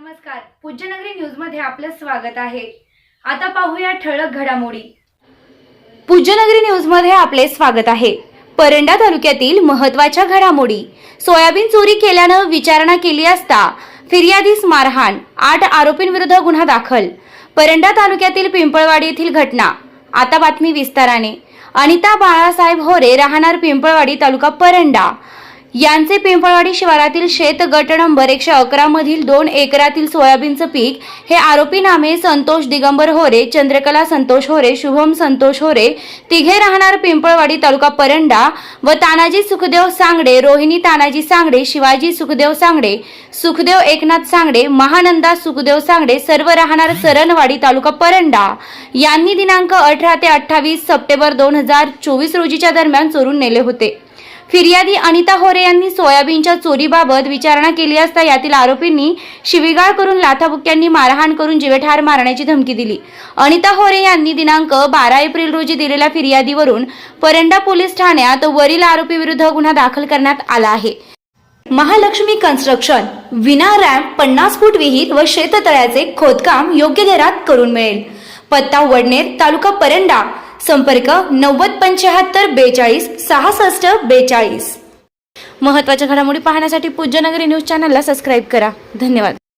नमस्कार. पूज्यनगरी न्यूजमध्ये आपलं स्वागत आहे. आता पाहूया ठळक घडामोडी. पूज्यनगरी न्यूजमध्ये आपले स्वागत आहे. परंडा तालुक्यातील महत्त्वाच्या घडामोडी. सोयाबीन चोरी केल्यानं विचारणा केली असता फिर्यादीस मारहाण आठ आरोपींविरुद्ध गुन्हा दाखल. परंडा तालुक्यातील पिंपळवाडी येथील घटना. आता बातमी विस्ताराने. अनिता बाळासाहेब होरे राहणार पिंपळवाडी तालुका परंडा. यांचे पिंपळवाडी शिवारातील शेत गट नंबर एकशे अकरा मधील दोन एकरातील सोयाबीनचं पीक हे आरोपी नामे संतोष दिगंबर होरे चंद्रकला संतोष होरे शुभम संतोष होरे तिघे राहणार पिंपळवाडी तालुका परंडा व तानाजी सुखदेव सांगडे रोहिणी तानाजी सांगडे शिवाजी सुखदेव सांगडे सुखदेव एकनाथ सांगडे महानंदा सुखदेव सांगडे सर्व राहणार सरणवाडी तालुका परंडा. यांनी दिनांक अठरा ते अठ्ठावीस सप्टेंबर दोन हजार चोवीस रोजीच्या दरम्यान चोरून नेले होते. फिर्यादी अनिता होरे यांनी सोयाबीनच्या चोरीबाबत विचारणा केली असता यातील आरोपींनी शिवीगाळ करून लाथाबुक्यांनी मारहाण करून जीवेठार मारण्याची धमकी दिली. अनिता होरे यांनी दिनांक बारा एप्रिल रोजी दिलेल्या फिर्यादीवरून परंडा पोलीस ठाण्यात वरील आरोपी विरुद्ध गुन्हा दाखल करण्यात आला आहे. महालक्ष्मी कन्स्ट्रक्शन विना रॅम्प पन्नास फूट विहीर व शेततळ्याचे खोदकाम योग्य दरात करून मिळेल. पत्ता वडनेर तालुका परंडा संपर्क नव्वद पंच्याहत्तर बेचाळीस सहासष्ट बेचाळीस. महत्त्वाच्या घडामोडी पाहण्यासाठी पूज्यनगरी न्यूज चॅनलला सबस्क्राईब करा. धन्यवाद.